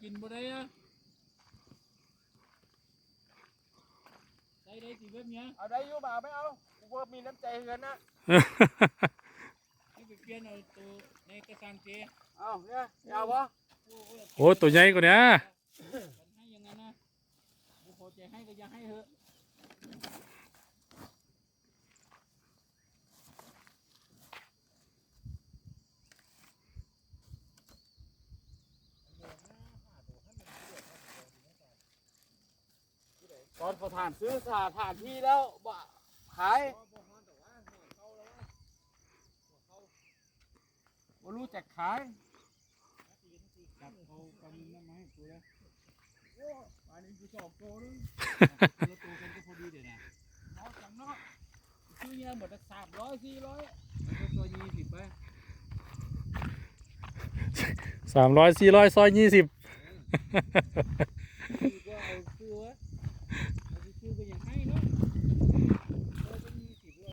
กินบ่ได้อะได้ได้สิเว็บเนี้ยเอาได้อยู่บ่าไม่เอากูว่ามีน้ำใจเงินนะให้ไปเปลี่ยนเอาตัวในกระสังเจเอาเนี่ยเอาปะโอ้ตัวใหญ่กว่านี้มันให้อยังไงนะกูพอใจให้ก็อย่าให้เถอะ ตอนเขาถานซื้อสถานที่แล้วบ่ขายบ่รู้จักขายจับเอากำนั่นมาให้กูแล้วอันนี้กูชอบโตนึงตัวตัวกันก็พอดีเดี๋ยวนะนอกจากนอกซื้อเนี่ยหมดสามร้อยสี่ร้อยตัวยี่สิบไปสามร้อยสี่ร้อยซอยยี่สิบ คือไปอย่างให้เนาะ